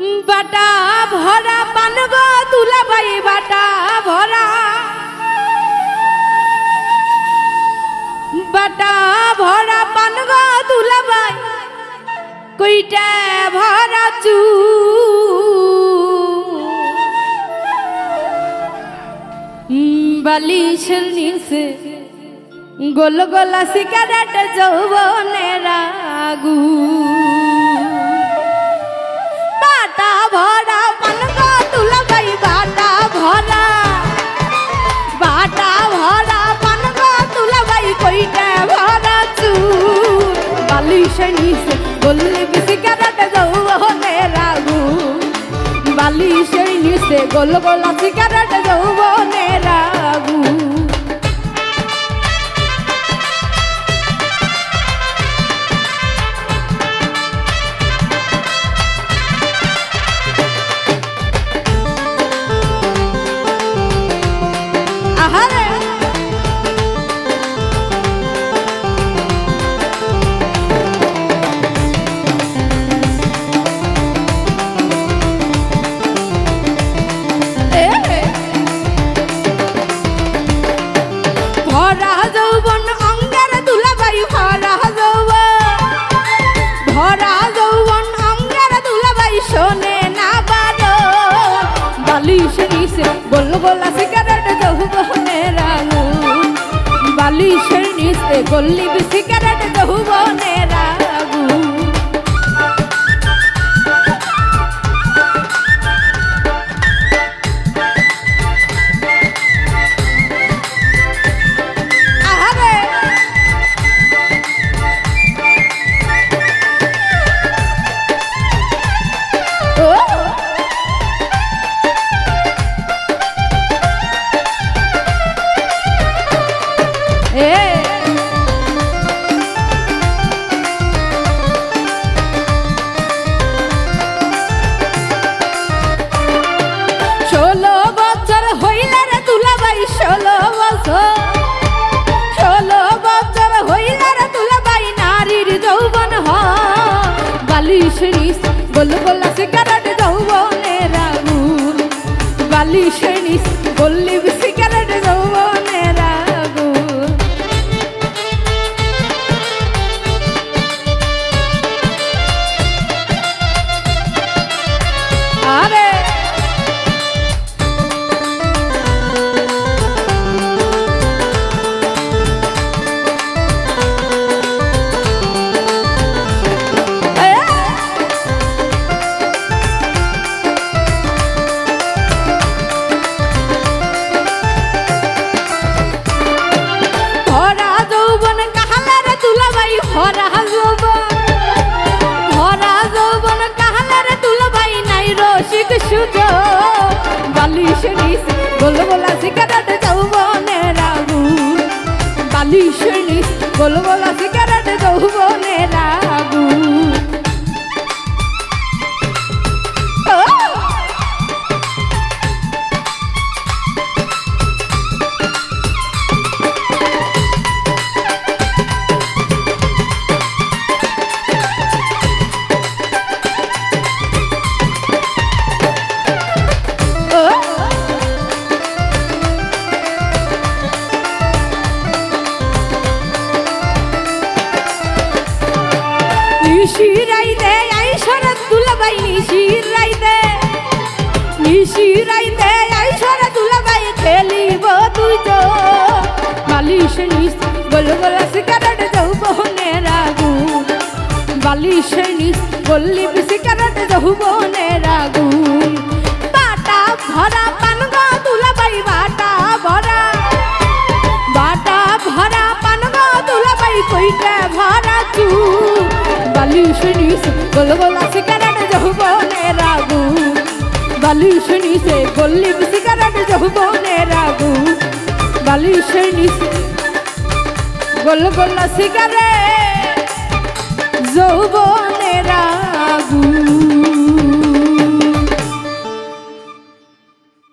বাটা ভরা পান গো দুলাবাই বাটা ভরা। বাটা ভরা পান গো দুলাবাই কইটা ভরা চু। বালিশের নিচে গোল গোলা সিগারেট যৌবনের আগু। বাটা ভরা পানগা তুলা ভাই, বাটা ভরা। বাটা ভরা পানগা তুলা ভাই, কইটা ভরা চুল বালিশের নিচে গোল্লি সিগারেট যৌবনের আগু বালিশের নিচে গোল গোলা সিগারেট আগু গোল সিগারেট যৌবনের আগুন বালিশের নিচে গল্লি সিগারেট যৌবনের আগুন গোল সিগারেট যৌবনের আগুন বালিশ নিস গল্লি রসিক সুজ বালিশ নিস গোল গোলা সিগারেট যৌবনের আগুন। বালিশ নিস গোল সিগারেট নিশিরাই দে আইসর তুলাবাই নিশিরাই দে। নিশিরাই দে আইসর তুলাবাই খেলিব তুই তো। বালিশ নিস গোল গোল সিগারেট যৌবনের আগুন বালিশ নিস গল্লি সিগারেট যৌবনের আগুন বাটা ভরা পান গো তুলাবাই বাটা ভরা বালিশ নিস গোল গোল সিগারেট যৌবনের আগুন বালিশ নিসে গল্লি সিগারেট যৌবনের আগুন বালিশ নিস গোল গোল সিগারেট যৌবনের আগুন